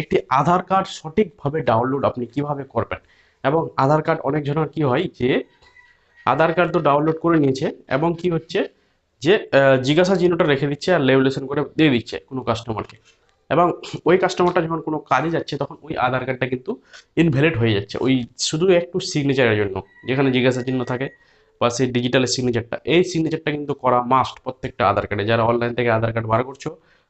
একটি আধার কার্ড সঠিকভাবে ডাউনলোড আপনি কীভাবে করবেন? এবং আধার কার্ড অনেক জনের কি হয় যে, আধার কার্ড তো ডাউনলোড করে নিয়েছে এবং কি হচ্ছে যে জিজ্ঞাসা চিহ্নটা রেখে দিচ্ছে আর লেভেলেশন করে দিয়ে দিচ্ছে কোনো কাস্টমারকে এবং ওই কাস্টমারটা যখন কোনো কাজে যাচ্ছে তখন ওই আধার কার্ডটা কিন্তু ইনভ্যালিড হয়ে যাচ্ছে। ওই শুধু একটু সিগনেচারের জন্য, যেখানে জিজ্ঞাসা চিহ্ন থাকে বা সেই ডিজিটাল সিগনেচারটা এই সিগনেচারটা কিন্তু করা মাস্ট প্রত্যেকটা আধার কার্ডে। যারা অনলাইন থেকে আধার কার্ড বার করছ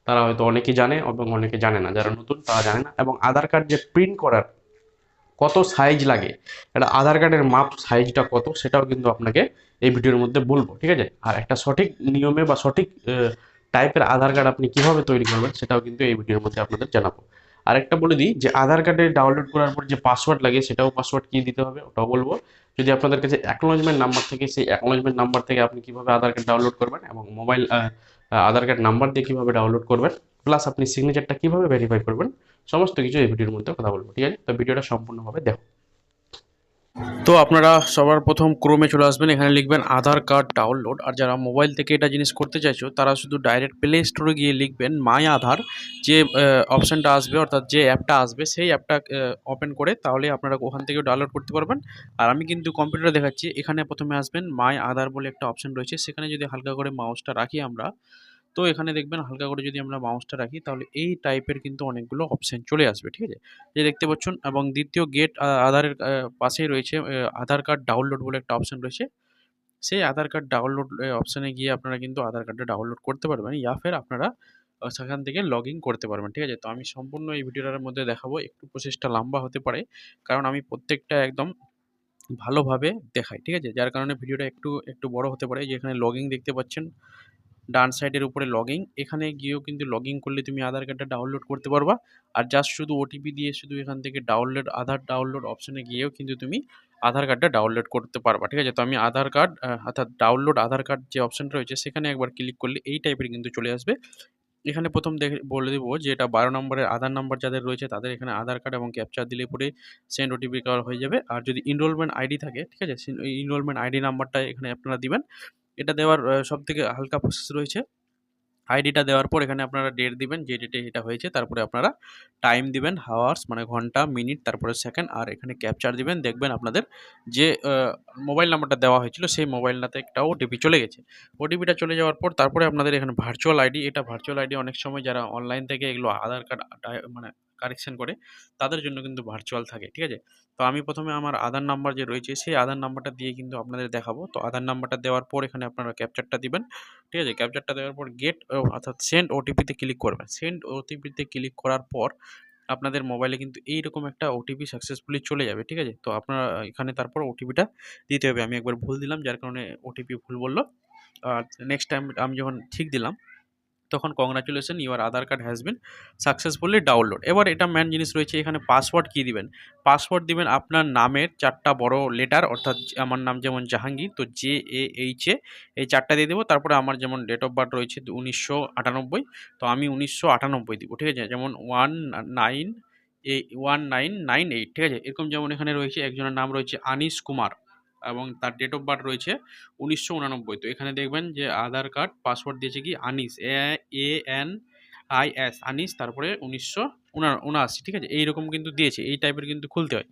তারা হয়তো অনেকে জানে এবং অনেকে জানে না। যারা নতুন, তারা জানে না। এবং আধার কার্ড যে প্রিন্ট করার কত সাইজ লাগে একটা আধার কার্ডের মাপ সাইজটা কত, সেটাও কিন্তু আপনাকে এই ভিডিওর মধ্যে বলব, ঠিক আছে? আর একটা সঠিক নিয়মে বা সঠিক টাইপের আধার কার্ড আপনি কীভাবে তৈরি করবেন, সেটাও কিন্তু এই ভিডিওর মধ্যে আপনাদের জানাব। আরেকটা বলে দিই যে, আধার কার্ডে ডাউনলোড করার পর যে পাসওয়ার্ড লাগে, সেটাও পাসওয়ার্ড কি দিতে হবে, ওটাও বলব। যদি আপনাদের কাছে অ্যাকনোলজমেন্ট নাম্বার থেকে, সেই অ্যাকনোলজমেন্ট নাম্বার থেকে আপনি কীভাবে আধার কার্ড ডাউনলোড করবেন এবং মোবাইল আধার কার্ড নাম্বার দিয়ে কীভাবে ডাউনলোড করবেন প্লাস আপনি সিগনেচারটা কীভাবে ভেরিফাই করবেন, সমস্ত কিছু এই ভিডিওর মধ্যে কথা বলব, ঠিক আছে? তো ভিডিওটা সম্পূর্ণভাবে দেখো। তো আপনারা সবার প্রথম ক্রোমে চলে আসবেন, এখানে লিখবেন আধার কার্ড ডাউনলোড আর যারা মোবাইল থেকে এটা জিনিস করতে চাইছো, তারা শুধু ডাইরেক্ট প্লে স্টোরে গিয়ে লিখবেন মাই আধার যে অপশানটা আসবে, অর্থাৎ যে অ্যাপটা আসবে, সেই অ্যাপটা ওপেন করে তাহলে আপনারা ওখান থেকে ডাউনলোড করতে পারবেন। আর আমি কিন্তু কম্পিউটারে দেখাচ্ছি, এখানে প্রথমে আসবেন মাই আধার বলে একটা অপশান রয়েছে, সেখানে যদি হালকা করে মাউসটা রাখি আমরা তো এখানে দেখবেন হালকা করে যদি আমরা মাউসটা রাখি, তাহলে এই টাইপের কিন্তু অনেকগুলো অপশান চলে আসবে, ঠিক আছে? যে দেখতে পাচ্ছেন, এবং দ্বিতীয় গেট আধারের পাশেই রয়েছে আধার কার্ড ডাউনলোড বলে একটা অপশান রয়েছে। সেই আধার কার্ড ডাউনলোড অপশানে গিয়ে আপনারা কিন্তু আধার কার্ডটা ডাউনলোড করতে পারবেন, ইয়া ফের আপনারা সেখান থেকে লগ ইন করতে পারবেন, ঠিক আছে? তো আমি সম্পূর্ণ এই ভিডিওটার মধ্যে দেখাবো, একটু প্রসেসটা লম্বা হতে পারে, কারণ আমি প্রত্যেকটা একদম ভালোভাবে দেখাই, ঠিক আছে? যার কারণে ভিডিওটা একটু একটু বড় হতে পারে, যেখানে লগিং দেখতে পাচ্ছেন ডান সাইডের উপরে লগিং এখানে গিয়েও কিন্তু লগিং করলে তুমি আধার কার্ডটা ডাউনলোড করতে পারবা। আর জাস্ট শুধু ওটিপি দিয়ে শুধু এখান থেকে ডাউনলোড আধার ডাউনলোড অপশনে গিয়েও কিন্তু তুমি আধার কার্ডটা ডাউনলোড করতে পারবা, ঠিক আছে? তো আমি আধার কার্ড অর্থাৎ ডাউনলোড আধার কার্ড যে অপশনটা রয়েছে, সেখানে একবার ক্লিক করলে এই টাইপের কিন্তু চলে আসবে। এখানে প্রথম দেখে, বলে দেবো যে এটা বারো নম্বরের আধার নাম্বার যাদের রয়েছে, তাদের এখানে আধার কার্ড এবং ক্যাপচার দিলে পরে সেন্ড ওটিপি করা হয়ে যাবে। আর যদি ইনরোলমেন্ট আইডি থাকে, ঠিক আছে? ইনরোলমেন্ট আইডি নাম্বারটা এখানে আপনারা দিবেন। এটা দেওয়ার সব থেকে হালকা প্রসেস রয়েছে। আইডিটা দেওয়ার পর এখানে আপনারা ডেট দিবেন, যে ডেটে এটা হয়েছে, তারপরে আপনারা টাইম দিবেন হাওয়ার্স মানে ঘণ্টা মিনিট তারপরে সেকেন্ড আর এখানে ক্যাপচার দিবেন, দেখবেন আপনাদের যে মোবাইল নাম্বারটা দেওয়া হয়েছিল, সেই মোবাইলটাতে একটা ওটিপি চলে গেছে। ওটিপিটা চলে যাওয়ার পর তারপরে আপনাদের এখানে ভার্চুয়াল আইডি এটা ভার্চুয়াল আইডি অনেক সময় যারা অনলাইন থেকে এগুলো আধার কার্ড মানে কারেকশন করে, তাদের জন্য কিন্তু ভার্চুয়াল থাকে, ঠিক আছে? তো আমি প্রথমে আমার আধার নাম্বার যে রয়েছে, সেই আধার নাম্বারটা দিয়ে কিন্তু আপনাদের দেখাবো। তো আধার নাম্বারটা দেওয়ার পর এখানে আপনারা ক্যাপচারটা দিবেন, ঠিক আছে? ক্যাপচারটা দেওয়ার পর গেট অর্থাৎ সেন্ড ওটিপিতে ক্লিক করবেন। সেন্ড ওটিপিতে ক্লিক করার পর আপনাদের মোবাইলে কিন্তু এইরকম একটা ওটিপি সাকসেসফুলি চলে যাবে, ঠিক আছে? তো আপনারা এখানে তারপর ওটিপিটা দিতে হবে। আমি একবার ভুল দিলাম, যার কারণে ওটিপি ভুল বলল। আর নেক্সট টাইম আমি যখন ঠিক দিলাম তখন congratulation your Aadhaar card has been successfully download এবার এটা ম্যান জিনিস রয়েছে, এখানে পাসওয়ার্ড কী দিবেন? পাসওয়ার্ড দিবেন আপনার নামের চারটা বড় লেটার অর্থাৎ আমার নাম যেমন জাহাঙ্গীর, তো জে এ এইচ এ এই চারটা দিয়ে দেবো, তারপরে আমার যেমন ডেট অফ বার্থ রয়েছে উনিশশো আটানব্বই, তো আমি উনিশশো আটানব্বই দিব, ঠিক আছে? যেমন ওয়ান নাইন এই ওয়ান নাইন নাইন এইট ঠিক আছে? এরকম যেমন এখানে রয়েছে, একজনের নাম রয়েছে আনিস কুমার। এবং তার ডেট অফ বার্থ রয়েছে উনিশশো উনানব্বই। তো এখানে দেখবেন যে আধার কার্ড পাসওয়ার্ড দিয়েছে কি? Anis, A N, I, S, Anis, তারপরে উনিশশো উনআশি, ঠিক আছে? এইরকম কিন্তু দিয়েছে, এই টাইপের কিন্তু খুলতে হয়।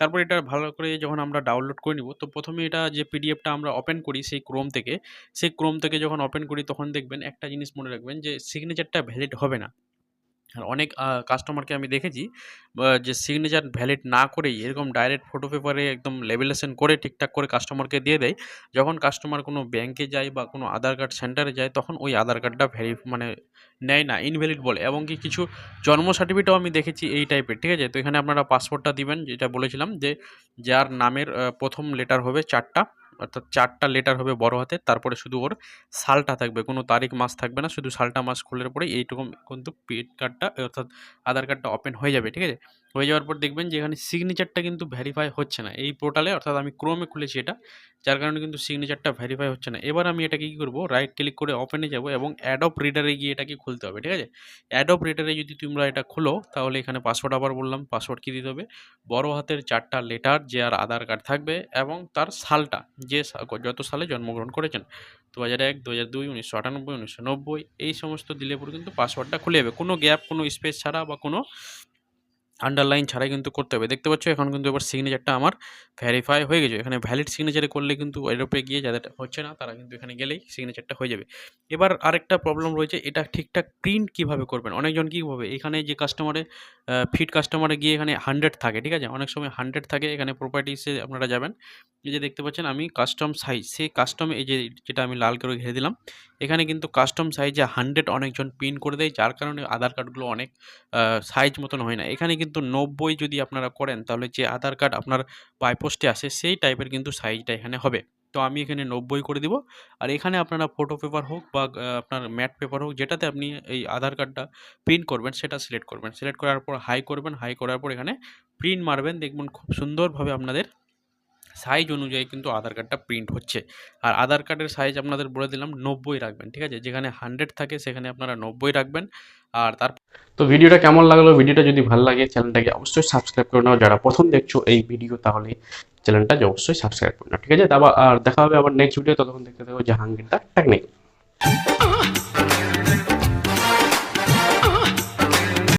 তারপর এটা ভালো করে যখন আমরা ডাউনলোড করে নিব, তো প্রথমে এটা যে পিডিএফটা আমরা ওপেন করি সেই ক্রোম থেকে, সেই ক্রোম থেকে যখন ওপেন করি তখন দেখবেন একটা জিনিস মনে রাখবেন যে সিগনেচারটা ভ্যালিড হবে না। আর অনেক কাস্টমারকে আমি দেখেছি যে সিগনেচার ভ্যালিড না করেই এরকম ডাইরেক্ট ফটো পেপারে একদম লেবেলেশন করে ঠিকঠাক করে কাস্টমারকে দিয়ে দেয়। যখন কাস্টমার কোনো ব্যাংকে যায় বা কোনো আধার কার্ড সেন্টারে যায়, তখন ওই আধার কার্ডটা ভ্যারি মানে নেয় না ইনভ্যালিড বলে। এবং কি কিছু জন্ম সার্টিফিকেটও আমি দেখেছি এই টাইপের ঠিক আছে? তো এখানে আপনারা পাসপোর্টটা দিবেন, যেটা বলেছিলাম যে, যার নামের প্রথম লেটার হবে চারটা। অর্থাৎ চারটা লেটার হবে বড় হাতে তারপরে শুধু ওর সালটা থাকবে, কোনো তারিখ, মাস থাকবে না, শুধু সালটা, মাস, খোলার পরে এইটুকু কিন্তু পেন কার্ডটা অর্থাৎ আধার কার্ডটা ওপেন হয়ে যাবে, ঠিক আছে? হয়ে যাওয়ার পর দেখবেন যে, এখানে সিগনেচারটা কিন্তু ভ্যারিফাই হচ্ছে না। এই পোর্টালে অর্থাৎ আমি ক্রোমে খুলেছি এটা, যার কারণে কিন্তু সিগনেচারটা ভ্যারিফাই হচ্ছে না। এবার আমি এটাকে কী করব? রাইট ক্লিক করে ওপেনে যাব এবং অ্যাডপ রিডারে গিয়ে এটাকে খুলতে হবে, ঠিক আছে? অ্যাডপ রিডারে যদি তোমরা এটা খুলো, তাহলে এখানে পাসওয়ার্ড আবার বললাম পাসওয়ার্ড কী দিতে হবে? বড় হাতের চারটা লেটার যে আর আধার কার্ড থাকবে এবং তার সালটা, যে যত সালে জন্মগ্রহণ করেছেন। দু হাজার এক দু হাজার দুই, উনিশশো আটানব্বই, উনিশশো নব্বই, এই সমস্ত দিলে পরে কিন্তু পাসওয়ার্ডটা খুলে যাবে। কোনো গ্যাপ কোনো স্পেস ছাড়া বা কোনো আন্ডারলাইন ছাড়াই কিন্তু করতে হবে। দেখতে পাচ্ছ এখন কিন্তু এবার সিগনেচারটা আমার ভেরিফাই হয়ে গেছে। এখানে ভ্যালিড সিগনেচারে করলে কিন্তু এরোপে গিয়ে যাদের হচ্ছে না, তারা কিন্তু এখানে গেলেই সিগনেচারটা হয়ে যাবে। এবার আরেকটা প্রবলেম রয়েছে, এটা ঠিকঠাক প্রিন্ট কীভাবে করবেন? অনেকজন কীভাবে এখানে যে কাস্টমারে ফিট কাস্টমারে গিয়ে এখানে হান্ড্রেড থাকে, ঠিক আছে? অনেক সময় হান্ড্রেড থাকে, এখানে প্রপার্টিসে আপনারা যাবেন। এই যে দেখতে পাচ্ছেন, আমি কাস্টম সাইজ সেই কাস্টম এই যে যেটা আমি লাল করে ঘিরে দিলাম, এখানে কিন্তু কাস্টম সাইজে হান্ড্রেড অনেকজন প্রিন্ট করে দেয়, যার কারণে আধার কার্ডগুলো অনেক সাইজ মতন হয় না। এখানে কিন্তু নব্বই যদি আপনারা করেন, তাহলে যে আধার কার্ড আপনার বাইপোস্টে আসে, সেই টাইপের কিন্তু সাইজটা এখানে হবে। তো আমি এখানে নব্বই করে দিব। আর এখানে আপনারা ফটো পেপার হোক বা আপনার ম্যাট পেপার হোক, যেটাতে আপনি এই আধার কার্ডটা প্রিন্ট করবেন, সেটা সিলেক্ট করবেন। সিলেক্ট করার পর হাই করবেন হাই করার পর এখানে প্রিন্ট মারবেন। দেখবেন খুব সুন্দরভাবে আপনাদের সাইজ অনুযায়ী কিন্তু আধার কার্ডটা প্রিন্ট হচ্ছে। আর আধার কার্ডের সাইজ আপনাদের বলে দিলাম নব্বই রাখবেন, ঠিক আছে? যেখানে হান্ড্রেড থাকে সেখানে আপনারা নব্বই রাখবেন। আর তার তো ভিডিওটা কেমন লাগল? ভিডিওটা যদি ভালো লাগে, চ্যানেলটাকে অবশ্যই সাবস্ক্রাইব করে নাও। যারা প্রথম দেখছ এই ভিডিও, তাহলে চ্যানেলটা অবশ্যই সাবস্ক্রাইব করে নাও, ঠিক আছে? আবার আর দেখা হবে আবার নেক্সট ভিডিও ততক্ষণ দেখতে থাকো জাহাঙ্গীর দা টেকনিক